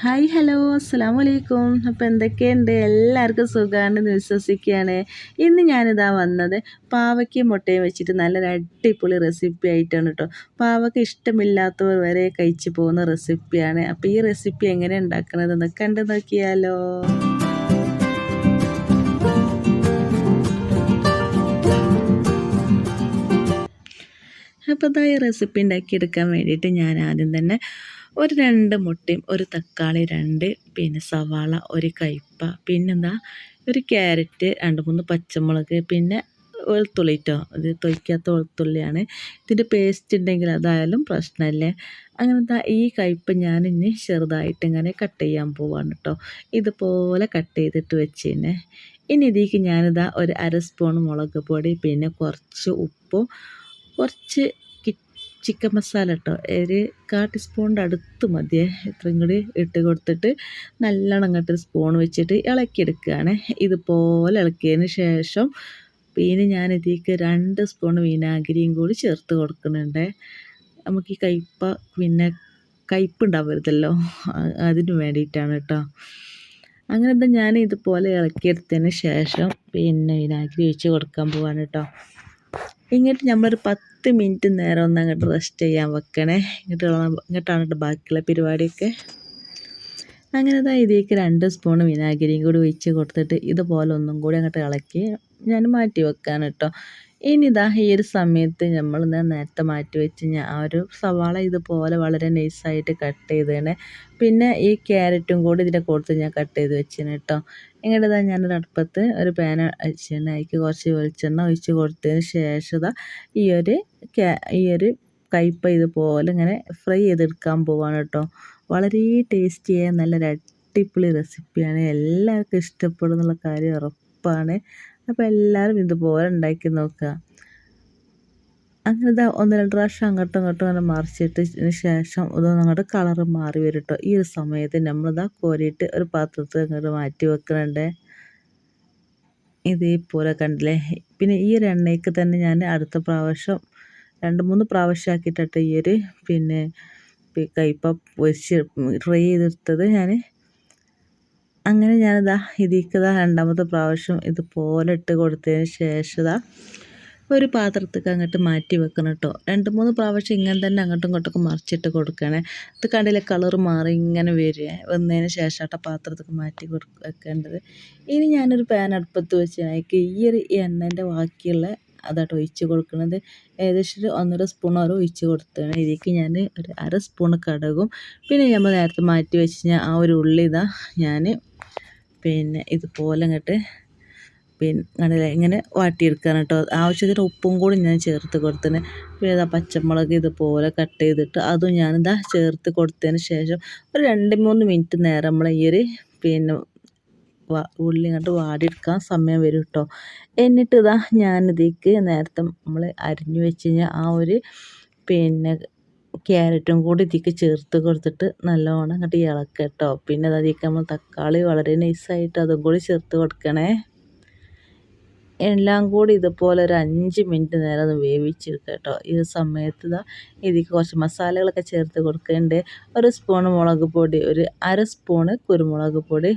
Hi hello അസ്സാം വലൈക്കും അപ്പോൾ എന്തൊക്കെയുണ്ട്? എല്ലാവർക്കും സുഖമാണെന്ന് വിശ്വസിക്കുകയാണ്. ഇന്ന് ഞാനിതാ വന്നത് പാവയ്ക്കും മുട്ടയും വെച്ചിട്ട് നല്ലൊരു അടിപൊളി റെസിപ്പി ആയിട്ടാണ് കേട്ടോ പാവയ്ക്ക് ഇഷ്ടമില്ലാത്തവർ വരെ കഴിച്ചു പോകുന്ന റെസിപ്പിയാണ് അപ്പോൾ ഈ റെസിപ്പി എങ്ങനെ ഉണ്ടാക്കണതെന്ന് കണ്ടു നോക്കിയാലോ. അപ്പോൾ അതാ ഈ റെസിപ്പി ഉണ്ടാക്കിയെടുക്കാൻ വേണ്ടിയിട്ട് ഞാൻ ആദ്യം തന്നെ ഒരു രണ്ട് മുട്ടയും ഒരു തക്കാളി രണ്ട് പിന്നെ സവാള ഒരു കയ്പ പിന്നെന്താ ഒരു ക്യാരറ്റ് രണ്ട് മൂന്ന് പച്ചമുളക് പിന്നെ വെളുത്തുള്ളി കേട്ടോ ഇത് തൊയ്ക്കാത്ത വെളുത്തുള്ളിയാണ്. ഇതിന്റെ പേസ്റ്റ് ഉണ്ടെങ്കിൽ അതായാലും പ്രശ്നമല്ലേ അങ്ങനത്തെ ഈ കയ്പ്പ് ഞാൻ ഇനി ചെറുതായിട്ട് ഇങ്ങനെ കട്ട് ചെയ്യാൻ പോവാണ് കേട്ടോ ഇതുപോലെ കട്ട് ചെയ്തിട്ട് വെച്ചേനെ. ഇനി ഇതിലേക്ക് ഞാനിതാ ഒരു അര സ്പൂൺ മുളക് പൊടി പിന്നെ കുറച്ച് ഉപ്പും കുറച്ച് ചിക്കൻ മസാല കേട്ടോ ഒരു കാ ടീസ്പൂണിന്റെ അടുത്ത് മതിയേ ഇത്രയും കൂടി ഇട്ട് കൊടുത്തിട്ട് നല്ലോണം അങ്ങോട്ട് സ്പൂൺ വെച്ചിട്ട് ഇളക്കിയെടുക്കുകയാണ്. ഇതുപോലെ ഇളക്കിയതിന് ശേഷം പിന്നെ ഞാൻ ഇതിലേക്ക് രണ്ട് സ്പൂൺ വിനാഗിരിയും കൂടി ചേർത്ത് കൊടുക്കുന്നുണ്ട്. നമുക്ക് ഈ കയ്പ പിന്നെ കയ്പുണ്ടാവരുതല്ലോ അതിന് വേണ്ടിയിട്ടാണ് കേട്ടോ അങ്ങനെ എന്താ ഞാൻ ഇതുപോലെ ഇളക്കിയെടുത്തതിന് ശേഷം പിന്നെ വിനാഗിരി ഒഴിച്ച് കൊടുക്കാൻ പോവാണ് കേട്ടോ ഇങ്ങോട്ട് നമ്മളൊരു പത്ത് മിനിറ്റ് നേരം ഒന്ന് അങ്ങോട്ട് റെസ്റ്റ് ചെയ്യാൻ വെക്കണേ. ഇങ്ങോട്ട് ഇങ്ങോട്ടാണ് ബാക്കിയുള്ള പരിപാടിയൊക്കെ. അങ്ങനെ ഇതാ ഇതിലേക്ക് രണ്ട് സ്പൂൺ വിനാഗിരിയും കൂടി ഒഴിച്ച് കൊടുത്തിട്ട് ഇതുപോലെ ഒന്നും കൂടി അങ്ങോട്ട് ഇളക്കി ഞാൻ മാറ്റി വെക്കാൻ കേട്ടോ. ഇനി ഇതാ ഈ ഒരു സമയത്ത് നമ്മൾ നേരത്തെ മാറ്റി വെച്ച് ഞാൻ ആ ഒരു സവാള ഇതുപോലെ വളരെ നൈസായിട്ട് കട്ട് ചെയ്തേനെ. പിന്നെ ഈ ക്യാരറ്റും കൂടി ഇതിന്റെ കൂട്ടത്തിൽ ഞാൻ കട്ട് ചെയ്ത് വെച്ചിന് കേട്ടോ. ഇങ്ങോട്ട് ഇതാ ഞാനൊരു അടുപ്പത്ത് ഒരു പാൻ വെച്ചിട്ടുണ്ട് അതിക്ക് കുറച്ച് വെളിച്ചെണ്ണ ഒഴിച്ച് കൊടുത്തതിന് ശേഷം ഈ ഒരു ഈ ഒരു കയ്പ ഇതുപോലെ ഇങ്ങനെ ഫ്രൈ ചെയ്തെടുക്കാൻ പോവാണ് കേട്ടോ. വളരെ ടേസ്റ്റിയായ നല്ലൊരു അടിപൊളി റെസിപ്പിയാണ്. എല്ലാവർക്കും ഇഷ്ടപ്പെടും എന്നുള്ള കാര്യം ഉറപ്പാണ്. അപ്പോൾ എല്ലാവരും ഇതുപോലെ ഉണ്ടാക്കി നോക്കുക. അങ്ങനെ ഇതാ ഒന്ന് രണ്ട് പ്രാവശ്യം അങ്ങോട്ടും ഇങ്ങോട്ടും അങ്ങനെ മറിച്ചിട്ടതിന് ശേഷം ഇതൊന്നും അങ്ങോട്ട് കളറ് മാറി വരും കേട്ടോ. ഈ ഒരു സമയത്ത് നമ്മളിതാ കോരിയിട്ട് ഒരു പാത്രത്തിൽ അങ്ങോട്ട് മാറ്റി വെക്കുന്നുണ്ട്. ഇതേപോലെ കണ്ടില്ലേ? പിന്നെ ഈ ഒരു എണ്ണയ്ക്ക് തന്നെ ഞാൻ അടുത്ത പ്രാവശ്യം രണ്ട് മൂന്ന് പ്രാവശ്യം ആക്കിയിട്ടിട്ട് ഈ ഒരു പിന്നെ കൈപ്പ പൊരിച്ച് ഫ്രൈ ചെയ്തെടുത്തത് ഞാൻ അങ്ങനെ ഞാനിതാ ഇതിക്കതാ രണ്ടാമത്തെ പ്രാവശ്യം ഇതുപോലെ ഇട്ട് കൊടുത്തതിന് ശേഷം ഒരു പാത്രത്തേക്ക് അങ്ങോട്ട് മാറ്റി വെക്കണം കേട്ടോ രണ്ട് മൂന്ന് പ്രാവശ്യം ഇങ്ങനെ തന്നെ അങ്ങോട്ടും ഇങ്ങോട്ടൊക്കെ മറിച്ചിട്ട് കൊടുക്കണേ. ഇത് കണ്ടില്ലേ കളർ മാറി ഇങ്ങനെ വരിക വന്നതിന് ശേഷം കേട്ടോ പാത്രത്തേക്ക് മാറ്റി കൊടുക്കേണ്ടത് ഇനി ഞാനൊരു പാൻ അടുപ്പത്ത് വെച്ച് അതിലേക്ക് ഈ ഒരു എണ്ണന്റെ ബാക്കിയുള്ള അതാട്ടോ ഒഴിച്ച് കൊടുക്കുന്നത്. ഏകദേശം ഒരു ഒന്നര സ്പൂൺ വരെ ഒഴിച്ച് കൊടുത്താണ് ഇതിലേക്ക് ഞാൻ ഒരു അര സ്പൂൺ കടകും പിന്നെ നമ്മൾ നേരത്തെ മാറ്റി വെച്ച് ആ ഒരു ഉള്ളി ഞാൻ പിന്നെ ഇതുപോലെ ഇങ്ങോട്ട് പിന്നെ ഇങ്ങനെ വാട്ടിയെടുക്കാൻ കേട്ടോ. ആവശ്യത്തിന് ഉപ്പും കൂടി ഞാൻ ചേർത്ത് കൊടുത്തിന് പിന്നെ പച്ചമുളക് ഇതുപോലെ കട്ട് ചെയ്തിട്ട് അതും ഞാനിതാ ചേർത്ത് കൊടുത്തതിന് ശേഷം ഒരു രണ്ട് മൂന്ന് മിനിറ്റ് നേരം നമ്മൾ ഈ ഒരു പിന്നെ ഉള്ളി ഇങ്ങോട്ട് വാടിയെടുക്കാൻ സമയം വരും കേട്ടോ എന്നിട്ട് ഇതാ ഞാനിതേക്ക് നേരത്തെ നമ്മൾ അരിഞ്ഞു വെച്ച് കഴിഞ്ഞാൽ ആ ഒരു പിന്നെ ക്യാരറ്റും കൂടി ഇതിക്ക് ചേർത്ത് കൊടുത്തിട്ട് നല്ലോണം അങ്ങോട്ട് ഇളക്കുക കേട്ടോ പിന്നെ അതിലേക്ക് നമ്മൾ തക്കാളി വളരെ നൈസായിട്ട് അതും കൂടി ചേർത്ത് കൊടുക്കണേ. എല്ലാം കൂടി ഇതുപോലെ ഒരു അഞ്ച് മിനിറ്റ് നേരം അത് വേവിച്ചെടുക്കുക കേട്ടോ ഈ സമയത്ത് ഇതാ ഇതിക്ക് കുറച്ച് മസാലകളൊക്കെ ചേർത്ത് കൊടുക്കുന്നുണ്ട് ഒരു സ്പൂൺ മുളക് പൊടി ഒരു അര സ്പൂണ് കുരുമുളക് പൊടി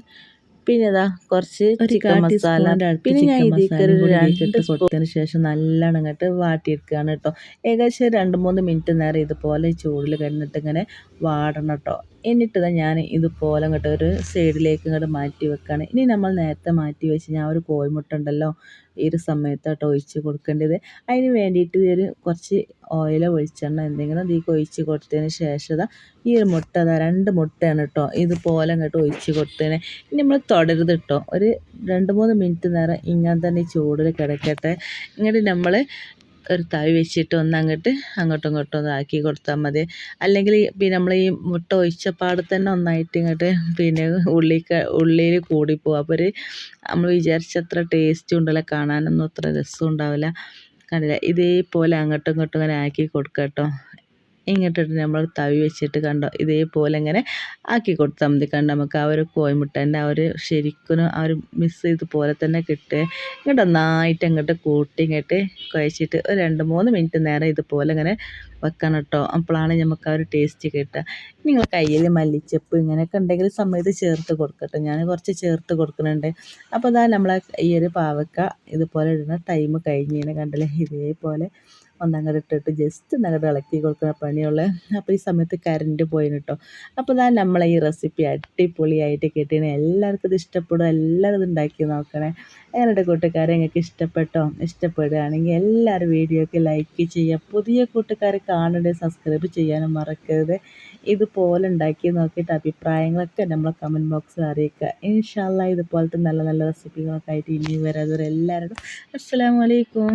പിന്നെ ഇതാ കുറച്ച് ചിക്കൻ മസാല പിന്നെ ഞാൻ ഇതിലേക്ക് രണ്ട് കൊടുത്തതിന് ശേഷം നല്ലോണം ഇങ്ങോട്ട് വാട്ടിയെടുക്കുകയാണ് കേട്ടോ. ഏകദേശം രണ്ട് മൂന്ന് മിനിറ്റ് നേരം ഇതുപോലെ ചൂടിൽ കിടന്നിട്ട് ഇങ്ങനെ വാടണം കേട്ടോ. എന്നിട്ട് ഞാൻ ഇതുപോലെ ഇങ്ങോട്ട് ഒരു സൈഡിലേക്ക് ഇങ്ങോട്ട് മാറ്റി വെക്കുകയാണ് ഇനി നമ്മൾ നേരത്തെ മാറ്റി വെച്ച് ഞാൻ ഒരു കോഴിമുട്ട ഉണ്ടല്ലോ ഈ ഒരു സമയത്താട്ടോ ഒഴിച്ച് കൊടുക്കേണ്ടത്. അതിന് വേണ്ടിയിട്ട് ഒരു കുറച്ച് ഓയിലോ വെളിച്ചെണ്ണ എന്തെങ്കിലും ഇതിലേക്ക് ഒഴിച്ച് കൊടുത്തതിന് ശേഷം ഈ ഒരു മുട്ട അതാ രണ്ട് മുട്ടയാണ് കേട്ടോ ഇതുപോലെ അങ്ങോട്ട് ഒഴിച്ച് കൊടുത്തതിന്. ഇനി നമ്മൾ തുടരുത് കേട്ടോ ഒരു രണ്ട് മൂന്ന് മിനിറ്റ് നേരം ഇങ്ങനെ തന്നെ ചൂടിൽ കിടക്കട്ടെ. ഇങ്ങോട്ട് നമ്മൾ ഒരു തവി വെച്ചിട്ട് ഒന്ന് അങ്ങോട്ട് അങ്ങോട്ടും ഇങ്ങോട്ടും ഒന്ന് ആക്കി കൊടുത്താൽ മതി. അല്ലെങ്കിൽ പിന്നെ നമ്മൾ ഈ മുട്ട ഒഴിച്ച പാട് തന്നെ ഒന്നായിട്ട് ഇങ്ങോട്ട് പിന്നെ ഉള്ളി ഉള്ളിയിൽ കൂടിപ്പോവും. അപ്പോൾ ഒരു നമ്മൾ വിചാരിച്ചത്ര ടേസ്റ്റ് ഉണ്ടല്ലോ കാണാനൊന്നും അത്ര രസം ഉണ്ടാവില്ല. കണ്ടില്ല? ഇതേപോലെ അങ്ങോട്ടും ഇങ്ങോട്ടും ഇങ്ങനെ ആക്കി കൊടുക്കാം കേട്ടോ ഇങ്ങോട്ടിട്ട് നമ്മൾ തവി വെച്ചിട്ട് കണ്ടോ? ഇതേപോലെ ഇങ്ങനെ ആക്കി കൊടുത്താൽ മതി. കണ്ടോ? നമുക്ക് ആ ഒരു കോയമുട്ടേന്റെ ആ ഒരു ശരിക്കും ആ ഒരു മിസ് ചെയ്ത് പോലെ തന്നെ കിട്ടുക. ഇങ്ങോട്ട് നന്നായിട്ട് അങ്ങോട്ട് കൂട്ടി ഇങ്ങോട്ട് കഴിച്ചിട്ട് ഒരു രണ്ട് മൂന്ന് മിനിറ്റ് നേരം ഇതുപോലെ ഇങ്ങനെ വെക്കണം കേട്ടോ. അപ്പോഴാണ് നമുക്ക് ആ ഒരു ടേസ്റ്റ് കിട്ടുക. നിങ്ങൾ കയ്യിൽ മല്ലിച്ചപ്പ് ഇങ്ങനെയൊക്കെ ഉണ്ടെങ്കിൽ സമയത്ത് ചേർത്ത് കൊടുക്കട്ടെ. ഞാൻ കുറച്ച് ചേർത്ത് കൊടുക്കുന്നുണ്ട്. അപ്പോൾ അതാ നമ്മളെ ഈ ഒരു പാവക്ക ഇതുപോലെ ഇടുന്ന ടൈം കഴിഞ്ഞതിനെ കണ്ടില്ലേ? ഇതേപോലെ ഒന്നങ്ങോട്ട് ഇട്ടിട്ട് ജസ്റ്റ് ഒന്നങ്ങോട്ട് ഇളക്കി കൊടുക്കുന്ന പണിയുള്ള. അപ്പോൾ ഈ സമയത്ത് കറണ്ട് പോയിന് കേട്ടോ അപ്പോൾ ഇതാ നമ്മളെ ഈ റെസിപ്പി അടിപൊളിയായിട്ട് കിട്ടിയത് എല്ലാവർക്കും ഇത് ഇഷ്ടപ്പെടും. എല്ലാവരും ഇത് ഉണ്ടാക്കി നോക്കണേ. ഞങ്ങളുടെ കൂട്ടുകാരെ? നിങ്ങൾക്ക് ഇഷ്ടപ്പെട്ടോ? ഇഷ്ടപ്പെടുകയാണെങ്കിൽ എല്ലാവരും വീഡിയോക്ക് ലൈക്ക് ചെയ്യുക. പുതിയ കൂട്ടുകാരെ കാണേണ്ടത് സബ്സ്ക്രൈബ് ചെയ്യാനും മറക്കരുത്. ഇതുപോലെ ഉണ്ടാക്കി നോക്കിയിട്ട് അഭിപ്രായങ്ങളൊക്കെ നമ്മളെ കമന്റ് ബോക്സിൽ അറിയിക്കുക. ഇൻഷാല്ല ഇതുപോലത്തെ നല്ല നല്ല റെസിപ്പികളൊക്കെ ആയിട്ട് ഇനി വരാതെ എല്ലാവരോടും അസ്സാം അലൈക്കും.